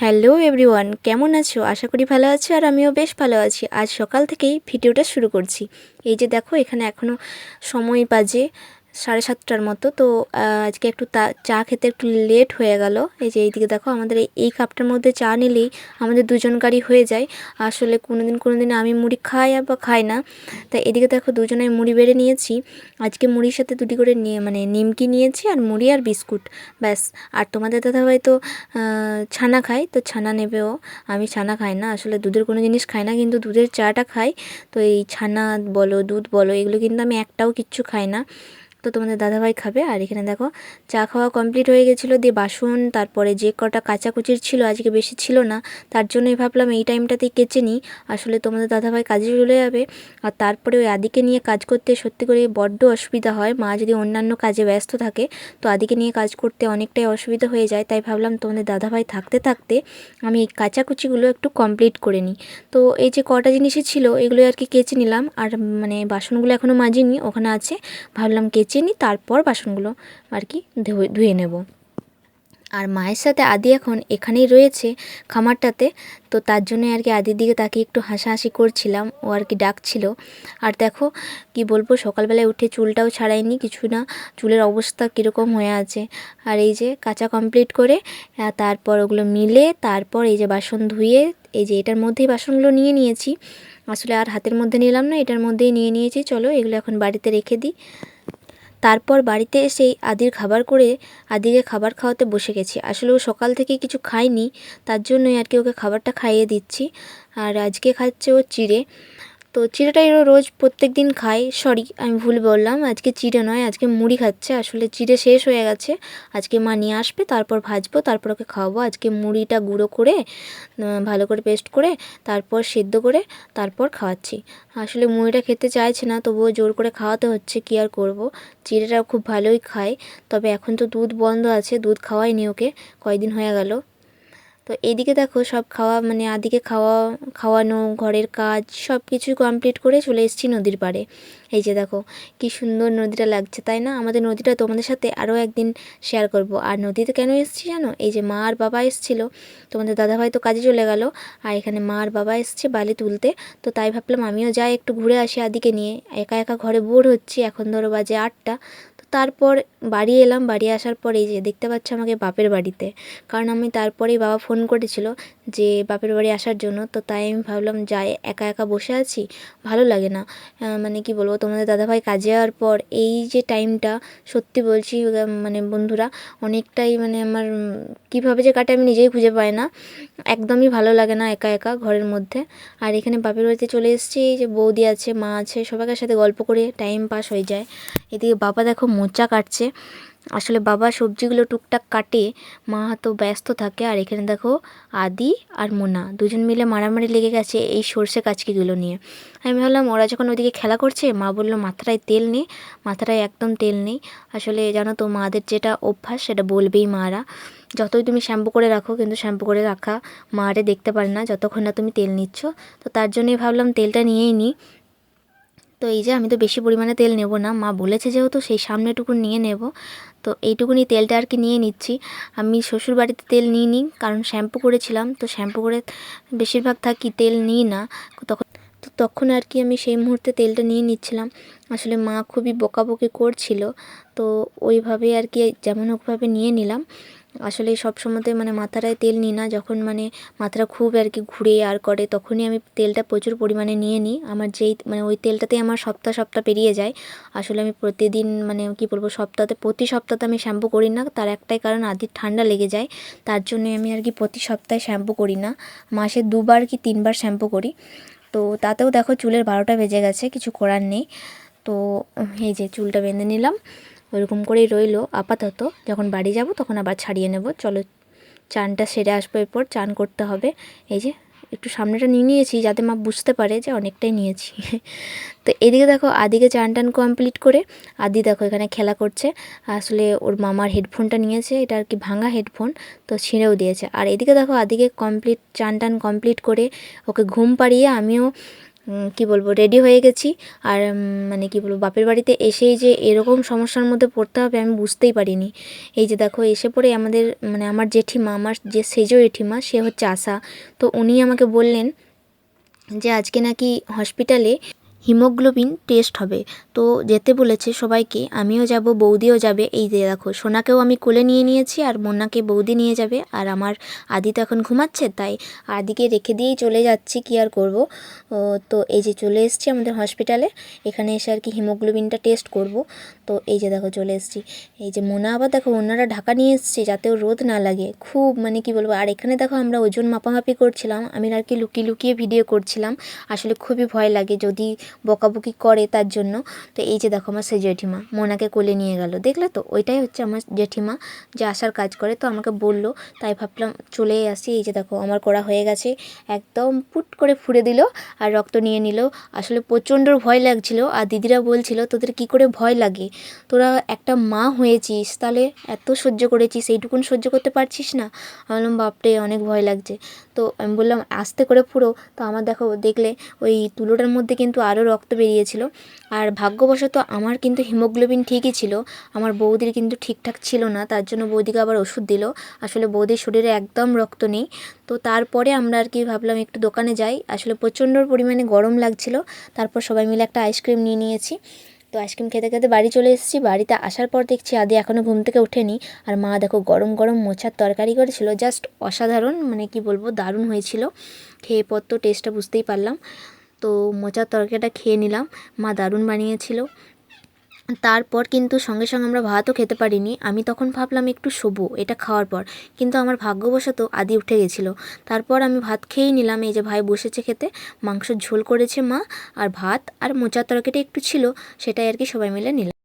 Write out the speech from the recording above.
Hello everyone, কেমন আছো? আশা করি ভালো আছো আর আমিও বেশ ভালো আছি। আজ সকাল থেকেই ভিডিওটা শুরু করছি। এই যে দেখো, এখানে এখনও সময় বাজে সাড়ে সাতটার মতো। তো আজকে একটু চা খেতে একটু লেট হয়ে গেল। এই যে এইদিকে দেখো, আমাদের এই- কাপটার মধ্যে চা নিলেই আমাদের দুজনকারই হয়ে যায়। আসলে কোনো দিন কোনো দিন আমি মুড়ি খাই বা খাই না। তাই এদিকে দেখো, দুজনে মুড়ি বেড়ে নিয়েছি। আজকে মুড়ির সাথে দুটি করে নিয়ে মানে নিমকি নিয়েছি আর মুড়ি আর বিস্কুট। ব্যাস, আর তোমাদের দাদাভাই তো ছানা খায়, তো ছানা নেবেও। আমি ছানা খাই না, আসলে দুধের কোনো জিনিস খাই না, কিন্তু দুধের চাটা খাই। তো এই ছানা বলো, দুধ বলো, এগুলো কিন্তু আমি একটাও কিচ্ছু খাই না। তো তোমাদের দাদাভাই খাবে। আর এখানে দেখো, চা খাওয়া কমপ্লিট হয়ে গেছিল। দিয়ে বাসন, তারপরে যে কটা কাচাকুচির ছিল, আজকে বেশি ছিল না। তার জন্যই ভাবলাম এই টাইমটাতেই কেচে নিই। আসলে তোমাদের দাদাভাই কাজে চলে যাবে। আর তারপরে ওই আদিকে নিয়ে কাজ করতে সত্যি করে বড্ড অসুবিধা হয়। মা যদি অন্যান্য কাজে ব্যস্ত থাকে, তো আদিকে নিয়ে কাজ করতে অনেকটাই অসুবিধা হয়ে যায়। তাই ভাবলাম তোমাদের দাদাভাই থাকতে থাকতে আমি এই কাচাকুচিগুলো একটু কমপ্লিট করে নিই। তো এই যে কটা জিনিসই ছিল এগুলো আর কি কেচে নিলাম। আর মানে বাসনগুলো এখনও মাজিনি, ওখানে আছে। ভাবলাম কেচে নিই, তারপর বাসনগুলো আর কি ধুয়ে নেব। আর মায়ের সাথে আদি এখন এখানেই রয়েছে খামারটাতে, তো তার জন্য আর কি আদির দিকে তাকে একটু হাসাহাসি করছিলাম, ও আর কি ডাকছিল। আর দেখো, কি বলব, সকালবেলায় উঠে চুলটাও ছাড়াইনি, কিছু না, চুলের অবস্থা কীরকম হয়ে আছে। আর এই যে কাঁচা কমপ্লিট করে তারপর ওগুলো মিলে, তারপর এই যে বাসন ধুয়ে, এই যে এটার মধ্যেই বাসনগুলো নিয়ে নিয়েছি। আসলে আর হাতের মধ্যে নিলাম না, এটার মধ্যেই নিয়ে নিয়েছি। চলো, এগুলো এখন বাড়িতে রেখে দিই। তারপর বাড়িতে এসেই আদির খাবার করে আদিকে খাবার খাওয়াতে বসে গেছি। আসলে ও সকাল থেকে কিছু খায়নি, তার জন্যই আর কি ওকে খাবারটা খাইয়ে দিচ্ছি। আর আজকে খাচ্ছে ও চিড়ে। তো চিড়েটাই ও রোজ প্রত্যেক দিন খায় সরি আমি ভুল বললাম। আজকে চিড়ে নয়, আজকে মুড়ি খাচ্ছে। আসলে চিড়ে শেষ হয়ে গেছে। আজকে মা নিয়ে আসবে, তারপর ভাজবো, তারপর ওকে খাওয়াবো। আজকে মুড়িটা গুঁড়ো করে ভালো করে পেস্ট করে, তারপর সেদ্ধ করে, তারপর খাওয়াচ্ছি। আসলে মুড়িটা খেতে চাইছে না, তবুও জোর করে খাওয়াতে হচ্ছে, কী আর করব? চিড়েটা খুব ভালোই খায়। তবে এখন তো দুধ বন্ধ আছে, দুধ খাওয়াইনি ওকে। কয়দিন হয়ে গেল। তো এইদিকে দেখো সব খাওয়া মানে আদিকে খাওয়া, খাওয়ানো, ঘরের কাজ সব কিছুই কমপ্লিট করে চলে এসেছি নদীর পাড়ে। এই যে দেখো, কি সুন্দর নদীটা লাগছে, তাই না? আমাদের নদীটা তোমাদের সাথে আরও একদিন শেয়ার করব। আর নদীতে কেন এসেছি জানো? এই যে মা আর বাবা এসেছিল, তোমাদের দাদাভাই তো কাজে চলে গেল, আর এখানে মা আর বাবা এসছে বালি তুলতে। তো তাই ভাবলাম আমিও যাই একটু ঘুরে আসি আদিকে নিয়ে। একা একা ঘরে বোর হচ্ছি, এখন ধরো বাজে আটটা। তারপর বাড়ি এলাম, বাড়ি আসার পর এই যে দেখতে পাচ্ছ আমাকে বাপের বাড়িতে। কারণ আমি তারপরেই বাবা ফোন করেছিল যে বাপের বাড়ি আসার জন্য, তো তাই আমি ভাবলাম যাই, একা একা বসে আছি, ভালো লাগে না। মানে কি বলব, তোমাদের দাদাভাই কাজে যাওয়ার পর এই যে টাইমটা সত্যি বলছি মানে বন্ধুরা, অনেকটাই মানে আমার কীভাবে যে কাটে আমি নিজেই খুঁজে পাই না। একদমই ভালো লাগে না একা একা ঘরের মধ্যে। আর এখানে বাপের বাড়িতে চলে এসেছি, এই যে বৌদি আছে, মা আছে, সবাইকার সাথে গল্প করে টাইম পাস হয়ে যায়। এদিকে বাবা দেখো মোচা কাটছে। আসলে বাবা সবজিগুলো টুকটাক কাটে, মা তো ব্যস্ত থাকে। আর এখানে দেখো আদি আর মোনা, দুজন মিলে মারামারি লেগে গেছে এই সর্ষে কাচকিগুলো নিয়ে। আমি ভাবলাম ওরা যখন ওদিকে খেলা করছে, মা বলল, মাথাটায় তেল নেই মাথাটায় একদম তেল নেই। আসলে জানো তো, মাদের যেটা অভ্যাস, সেটা বলবেই মারা। যতই তুমি শ্যাম্পু করে রাখো, কিন্তু শ্যাম্পু করে রাখা মারে দেখতে পারে না, যতক্ষণ না তুমি তেল নিচ্ছ। তো তার জন্যই ভাবলাম তেলটা নিয়েই নিই তো এই যে আমি তো বেশি পরিমাণে তেল নেব না, মা বলেছে যেহেতু সেই সামনেটুকু নিয়ে নেব। তো এইটুকুনি তেলটা আর কি নিয়ে নিচ্ছি। আমি শ্বশুর বাড়িতে তেল নিই নি কারণ শ্যাম্পু করেছিলাম। তো শ্যাম্পু করে বেশিরভাগ থাকি তেল নিই না। তখন তো তখন আর কি আমি সেই মুহূর্তে তেলটা নিয়ে নিচ্ছিলাম। আসলে মা খুবই বকাবকি করছিল। তো ওইভাবে আর কি যেমন হোকভাবে নিয়ে নিলাম। আসলে সব সময়তে মানে মাথাটায় তেল নিই না। যখন মানে মাথাটা খুব আর কি ঘুরে আর করে, তখনই আমি তেলটা প্রচুর পরিমাণে নিয়ে নিই। আমার যেই মানে ওই তেলটাতে আমার সপ্তাহ সপ্তাহ পেরিয়ে যায়। আসলে আমি প্রতিদিন মানে কি বলব সপ্তাহে প্রতি সপ্তাহে আমি শ্যাম্পু করি না। তার একটাই কারণ আদির ঠান্ডা লেগে যায়। তার জন্য আমি আর কি প্রতি সপ্তাহে শ্যাম্পু করি না। মাসে দুবার কি তিনবার শ্যাম্পু করি। তো তাতেও দেখো চুলের বারোটা বেজে গেছে, কিছু করার নেই। তো এই যে চুলটা বেঁধে নিলাম। ওইরকম করেই রইল আপাতত। যখন বাড়ি যাব তখন আবার ছাড়িয়ে নেব। চলো, চানটা সেরে আসব এরপর, চান করতে হবে। এই যে, একটু সামনেটা নিয়ে নিয়েছি যাতে মা বুঝতে পারে যে অনেকটাই নিয়েছি। তো এদিকে দেখো, আদিকে চান টান কমপ্লিট করে, আদি দেখো এখানে খেলা করছে। আসলে ওর মামার হেডফোনটা নিয়েছে, এটা আর কি ভাঙা হেডফোন তো ছিঁড়েও দিয়েছে। আর এদিকে দেখো, আদিকে কমপ্লিট চান টান কমপ্লিট করে ওকে ঘুম পাড়িয়ে আমিও কি বলব রেডি হয়ে গেছি। আর মানে কি বলব, বাপের বাড়িতে এসেই যে এরকম সমস্যার মধ্যে পড়তে হবে আমি বুঝতেই পারিনি। এই যে দেখো, এসে পড়ে আমাদের মানে আমার জেঠিমা, আমার যে সেজো জেঠিমা, সে হচ্ছে আশা। তো উনি আমাকে বললেন যে আজকে নাকি হসপিটালে হিমোগ্লোবিন টেস্ট হবে। তো যেতে বলেছে সবাইকে, আমিও যাব, বৌদিও যাবে। এই যে দেখো, সোনাকেও আমি কোলে নিয়ে নিয়েছি আর মোনাকে বৌদি নিয়ে যাবে। আর আমার আদি তো এখন ঘুমাচ্ছে, তাই আদিকে রেখে দিয়েই চলে যাচ্ছি, কি আর করব? তো এই যে চলে এসেছি আমাদের হসপিটালে, এখানে এসে আর কি হিমোগ্লোবিনটা টেস্ট করব। তো এই যে দেখো চলে এসেছি। এই যে মোনা, আবার দেখো ওনারা ঢাকা নিয়ে এসেছে, যাতে রোদ না লাগে। খুব মানে কি বলব, আর এখানে দেখো আমরা ওজন মাপামাপি করছিলাম, আমি আর কি লুকিয়ে লুকিয়ে ভিডিও করছিলাম। আসলে খুবই ভয় লাগে, যদি বকাবকি করে তার জন্য। তো এই যে দেখো আমার সেই জেঠিমা, মোনাকে কোলে নিয়ে গেল। দেখলে তো? ওইটাই হচ্ছে আমার জেঠিমা যে আসার কাজ করে। তো আমাকে বলল, তাই ভাবলাম চলেই আসি। এই যে দেখো, আমার করা হয়ে গেছে। একদম পুট করে ফুড়ে দিল আর রক্ত নিয়ে নিল। আসলে প্রচণ্ড ভয় লাগছিল। আর দিদিরা বলছিল, তোদের কি করে ভয় লাগে? তোরা একটা মা হয়েছিস, তাহলে এত সহ্য করেছিস, এইটুকুন সহ্য করতে পারছিস না? আমি বললাম, বাপরে, অনেক ভয় লাগছে। তো আমি বললাম, আস্তে করে পুরো তো আমার দেখো, দেখলে ওই তুলোটার মধ্যে কিন্তু আরও রক্ত বেরিয়েছিল। আর ভাগ্যবশত আমার কিন্তু হিমোগ্লোবিন ঠিকই ছিল। আমার বৌদির কিন্তু ঠিকঠাক ছিল না, তার জন্য বৌদিকে আবার ওষুধ দিল। আসলে বৌদির শরীরে একদম রক্ত নেই। তো তারপরে আমরা আর কি ভাবলাম একটু দোকানে যাই। আসলে প্রচণ্ড পরিমাণে গরম লাগছিল। তারপর সবাই মিলে একটা আইসক্রিম নিয়ে নিয়েছি। তো আইসক্রিম খেতে খেতে বাড়ি চলে এসেছি। বাড়িতে আসার পর দেখছি আদি এখনও ঘুম থেকে ওঠেনি। আর মা দেখো গরম গরম মোচার তরকারি করেছিল। জাস্ট অসাধারণ মানে কি বলব, দারুণ হয়েছিল। খেয়ে পর তো টেস্টটা বুঝতেই পারলাম। তো মোচার তরকারিটা খেয়ে নিলাম। মা দারুণ বানিয়েছিল। তারপর কিন্তু সঙ্গে সঙ্গে আমরা ভাতও খেতে পারিনি। আমি তখন ভাবলাম একটু শোবো, এটা খাওয়ার পর। কিন্তু আমার ভাগ্যবশত আদি উঠে গেছিল। তারপর আমি ভাত খেয়েই নিলাম। এই যে ভাই বসেছে খেতে মাংস ঝোল করেছে মা, আর ভাত আর মোচার তরকারিটা একটু ছিল, সেটাই আর কি সবাই মিলে নিলাম।